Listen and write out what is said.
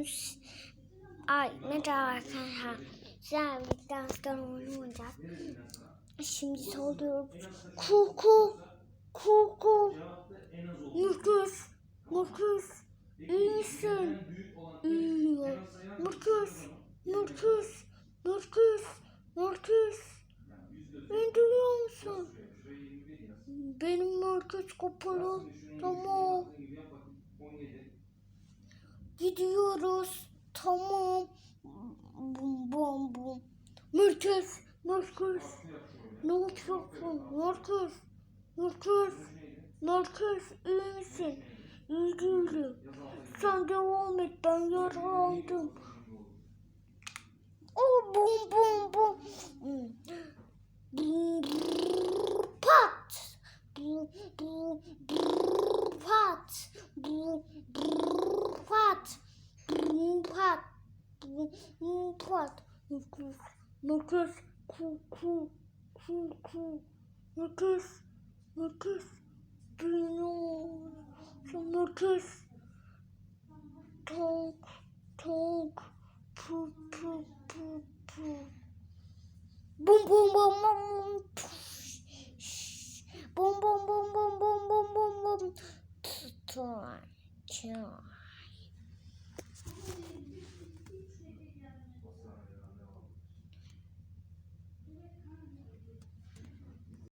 Bugün s- ay merhaba arkadaşlar. Sizlerle birlikte aslan oynayacağız. Şimdi soruyoruz. Kuku. Kuku. Mürküz. Mürküz. İyi misin? Beni duyuyor musun? Benim mürküz kapalı. Tamam. Gidiyoruz. Tamam. Bum bum bum. Merkez. Merkez. Ne yapıyorsun? Merkez. Merkez. Merkez. iyi misin? İyi değilim. Sen devam et. Ben yaralandım. Oh bum bum bum. Pat. Brrr, Pat. Bum, brrr, Pat. Bum, Pat. Bum, bum, Pat. Nefes. Ku ku. Ku ku. Nefes. Dünya. Sen nefes. Tonk. Tonk. Pu pu pu pu. Bum bum bum bum. Bum bum bum bum bum bum bum bum. Tutan. Çağ.